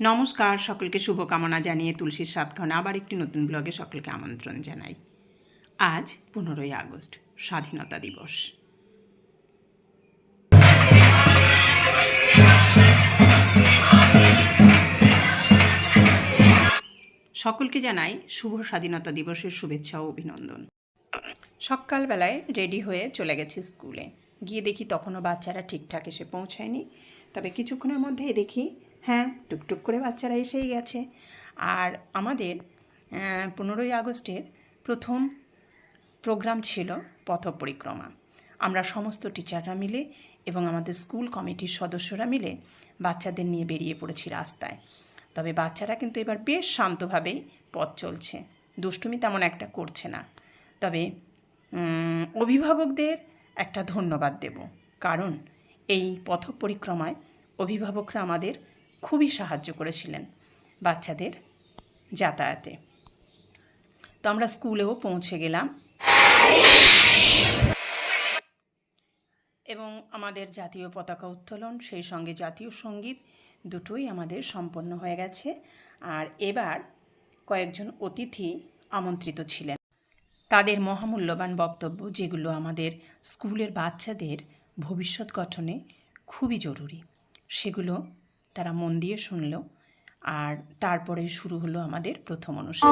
নমস্কার, সকলকে শুভকামনা জানিয়ে তুলসীর সাতক্ষণ আবার একটি নতুন ব্লগে সকলকে আমন্ত্রণ জানাই। আজ পনেরোই আগস্ট, স্বাধীনতা দিবস। সকলকে জানাই শুভ স্বাধীনতা দিবসের শুভেচ্ছা ও অভিনন্দন। সকালবেলায় রেডি হয়ে চলে গেছি স্কুলে। গিয়ে দেখি তখনও বাচ্চারা ঠিকঠাক এসে পৌঁছায়নি। তবে কিছুক্ষণের মধ্যেই দেখি হ্যাঁ টুকটুক করে বাচ্চারা এসেই গেছে। আর আমাদের পনেরোই আগস্টের প্রথম প্রোগ্রাম ছিল পথ পরিক্রমা আমরা সমস্ত টিচাররা মিলে এবং আমাদের স্কুল কমিটির সদস্যরা মিলে বাচ্চাদের নিয়ে বেরিয়ে পড়েছি রাস্তায়। তবে বাচ্চারা কিন্তু এবার বেশ শান্তভাবেই পথ চলছে। দুষ্টুমি তেমন একটা করছে না। তবে অভিভাবকদের একটা ধন্যবাদ দেব। কারণ এই পথ পরিক্রমায় অভিভাবকরা আমাদের খুবই সাহায্য করেছিলেন বাচ্চাদের যাতায়াতে। তো আমরা স্কুলেও পৌঁছে গেলাম। এবং আমাদের জাতীয় পতাকা উত্তোলন, সেই সঙ্গে জাতীয় সংগীত দুটোই আমাদের সম্পন্ন হয়ে গেছে। আর এবার কয়েকজন অতিথি আমন্ত্রিত ছিলেন। তাদের মহামূল্যবান বক্তব্য, যেগুলো আমাদের স্কুলের বাচ্চাদের ভবিষ্যৎ গঠনে খুবই জরুরি, সেগুলো তারা মন দিয়ে শুনল আর তারপরে শুরু হলো আমাদের প্রথম অনুষ্ঠান।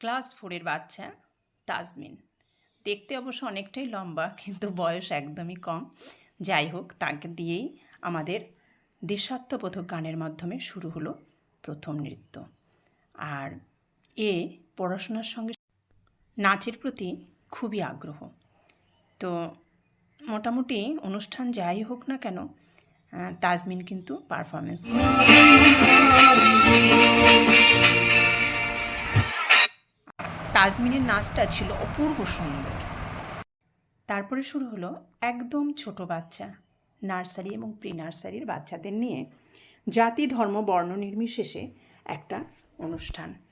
ক্লাস ফোরের বাচ্চা তাজমিন। দেখতে অবশ্য অনেকটাই লম্বা, কিন্তু বয়স একদমই কম। যাই হোক, তাকে দিয়েই আমাদের দেশাত্মবোধক গানের মাধ্যমে শুরু হলো প্রথম নৃত্য। আর এ পড়াশোনার সঙ্গে নাচের প্রতি খুবই আগ্রহ। তো মোটামুটি অনুষ্ঠান যাই হোক না কেন তাজমিন কিন্তু পারফরমেন্স তাজমিনের নাচটা ছিল অপূর্ব সুন্দর। তারপরে শুরু হলো একদম ছোট বাচ্চা, নার্সারি এবং প্রি নার্সারির বাচ্চাদের নিয়ে জাতি, ধর্ম, বর্ণ নির্বিশেষে একটা অনুষ্ঠান।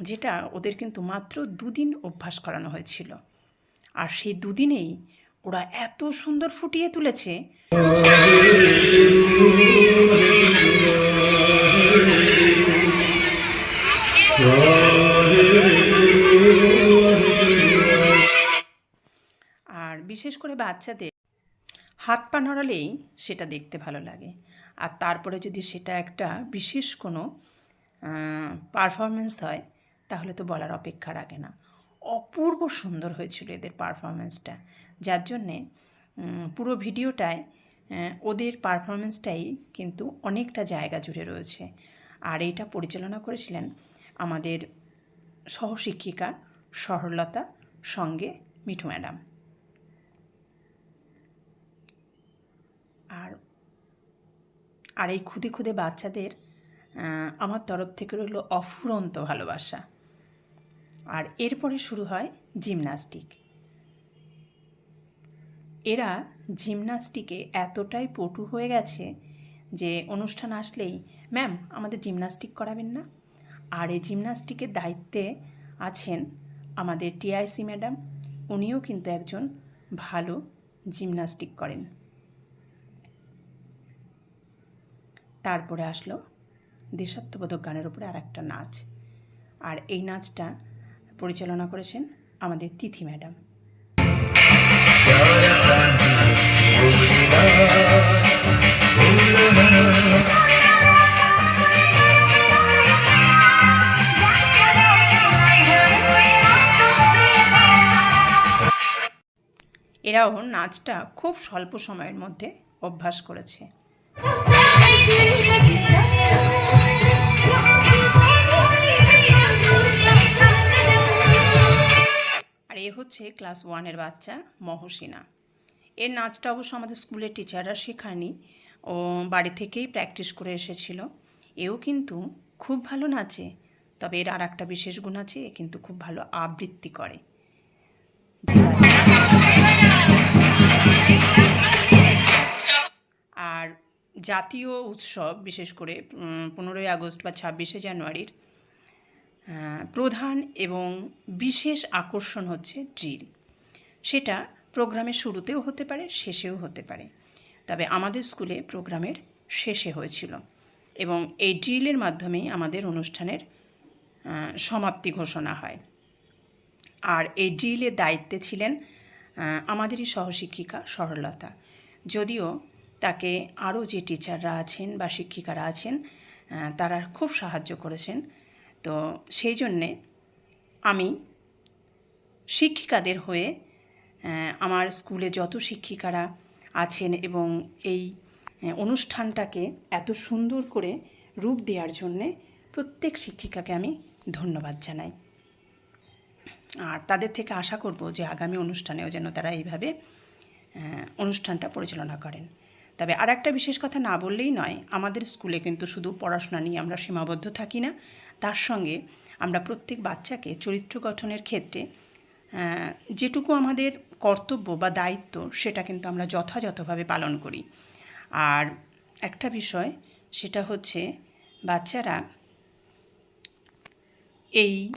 যেটা ওদের কিন্তু মাত্র দুদিন অভ্যাস করানো হয়েছিল। আর সেই দুদিনেই ওরা এত সুন্দর ফুটিয়ে তুলেছে। আর বিশেষ করে বাচ্চাদের হাত পা নড়ালেই সেটা দেখতে ভালো লাগে। আর তারপরে যদি সেটা একটা বিশেষ কোনো পারফরমেন্স হয় তাহলে তো বলার অপেক্ষা রাখে না। অপূর্ব সুন্দর হয়েছিল এদের পারফরমেন্সটা যার জন্যে পুরো ভিডিওটায় ওদের পারফরমেন্সটাই কিন্তু অনেকটা জায়গা জুড়ে রয়েছে। আর এটা পরিচালনা করেছিলেন আমাদের সহশিক্ষিকা সরলতা সঙ্গে মিঠু ম্যাডাম। আর আর এই খুদে খুদে বাচ্চাদের আমার তরফ থেকে রইল অফুরন্ত ভালোবাসা। আর এরপরে শুরু হয় জিমনাস্টিক। এরা জিমনাস্টিকে এতটাই পটু হয়ে গেছে যে অনুষ্ঠান আসলেই, ম্যাম, আমাদের জিমনাস্টিক করাবেন না? আর এই জিমনাস্টিকের দায়িত্বে আছেন আমাদের টিআইসি ম্যাডাম। উনিও কিন্তু একজন ভালো জিমনাস্টিক করেন। তারপরে আসলো দেশাত্মবোধক গানের উপরে আর একটা নাচ। আর এই নাচটা পরিচালনা করেছেন আমাদের তিথি ম্যাডাম। এরাও নাচটা খুব স্বল্প সময়ের মধ্যে অভ্যাস করেছে। আর এ হচ্ছে ক্লাস ওয়ানের বাচ্চা মহসিনা। এর নাচটা অবশ্য আমাদের স্কুলের টিচাররা শেখায়নি। ও বাড়ি থেকেই প্র্যাকটিস করে এসেছিল। এও কিন্তু খুব ভালো নাচে, তবে এর আর একটা বিশেষ গুণ আছে, এ কিন্তু খুব ভালো আবৃত্তি করে। আর জাতীয় উৎসব, বিশেষ করে পনেরোই আগস্ট বা ছাব্বিশে জানুয়ারির প্রধান এবং বিশেষ আকর্ষণ হচ্ছে ড্রিল সেটা প্রোগ্রামের শুরুতেও হতে পারে, শেষেও হতে পারে। তবে আমাদের স্কুলে প্রোগ্রামের শেষে হয়েছিল এবং এই ড্রিলের মাধ্যমেই আমাদের অনুষ্ঠানের সমাপ্তি ঘোষণা হয়। আর এই ড্রিলের দায়িত্বে ছিলেন আমাদেরই সহশিক্ষিকা সরলতা। যদিও তাকে আরও যে টিচাররা আছেন বা শিক্ষিকারা আছেন তারা খুব সাহায্য করেছেন তো সেই জন্যে আমি শিক্ষিকাদের হয়ে আমার স্কুলে যত শিক্ষিকারা আছেন এবং এই অনুষ্ঠানটাকে এত সুন্দর করে রূপ দেওয়ার জন্যে প্রত্যেক শিক্ষিকাকে আমি ধন্যবাদ জানাই। আর তাদের থেকে আশা করব যে আগামী অনুষ্ঠানেও যেন তারা এইভাবে অনুষ্ঠানটা পরিচালনা করেন। তবে আর একটা বিশেষ কথা না বললেই নয়, আমাদের স্কুলে কিন্তু শুধু পড়াশোনা নিয়ে আমরা সীমাবদ্ধ থাকি না। তার সঙ্গে আমরা প্রত্যেক বাচ্চাকে চরিত্র গঠনের ক্ষেত্রে যেটুকু আমাদের কর্তব্য বা দায়িত্ব, সেটা কিন্তু আমরা যথাযথভাবে পালন করি। আর একটা বিষয়, সেটা হচ্ছে বাচ্চারা এই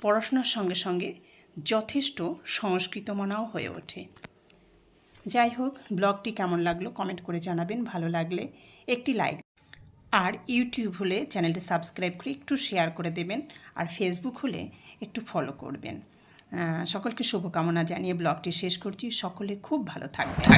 পড়াশোনার সঙ্গে সঙ্গে যথেষ্ট সংস্কৃতমনাও হয়ে ওঠে। যাই হোক, ব্লগটি কেমন লাগল কমেন্ট করে জানাবেন, ভালো লাগলে একটি লাইক আর ইউটিউব হলে চ্যানেলটি সাবস্ক্রাইব করে একটু শেয়ার করে দেবেন আর ফেসবুক হলে একটু ফলো করবেন। সকলকে শুভকামনা জানিয়ে ব্লগটি শেষ করছি। সকলে খুব ভালো থাকবেন।